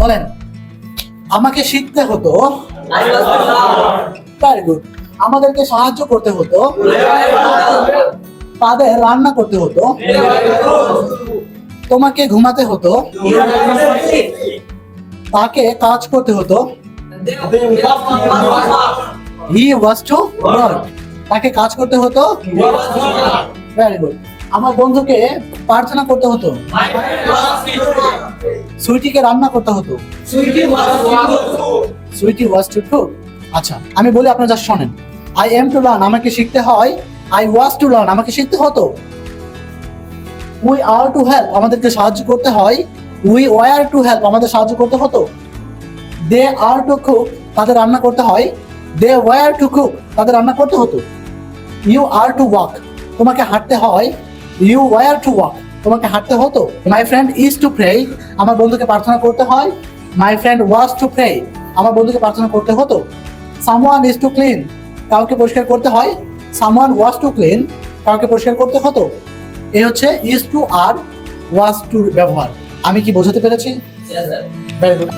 বলেন, আমাকে শিখতে হতো। আমাদেরকে সাহায্য করতে হতো। তাদের রান্না করতে হতো। তোমাকে ঘুমাতে হতো। তাকে কাজ করতে হতো। হি ওয়াজ টু ওয়ার্ক তাকে কাজ করতে হতো। ভেরি গুড আমার বন্ধুকে প্রার্থনা করতে হতো। সুইটিকে রান্না করতে হতো। সুইটি ওয়াজ টু কুক আচ্ছা আমি বলি আপনারা যা শোনেন। আই এম টু লার্ন আমাকে শিখতে হয়। আই ওয়াজ টু লার্ন আমাকে শিখতে হতো। উই আর টু হেল্প আমাদেরকে সাহায্য করতে হয়। উই ওয়ার টু হেল্প আমাদের সাহায্য করতে হতো। দে আর টু কুক তাদের রান্না করতে হয়। দে ওয়ার টু কুক তাদের রান্না করতে হতো। ইউ আর টু ওয়াক তোমাকে হাঁটতে হয়। ইউ ওয়ার টু ওয়াক তোমাকে হাঁটতে হতো? My friend is to pray আমার বন্ধুকে প্রার্থনা করতে হয়। My friend was to pray আমার বন্ধুকে প্রার্থনা করতে হতো। সামওয়ান ইজ টু ক্লিন কাউকে পরিষ্কার করতে হয়। সামওয়ান ওয়াজ টু ক্লিন কাউকে পরিষ্কার করতে হতো। এই হচ্ছে ইজ টু আর ওয়াজ টু ব্যবহার। আমি কি বোঝাতে পেরেছি? Very good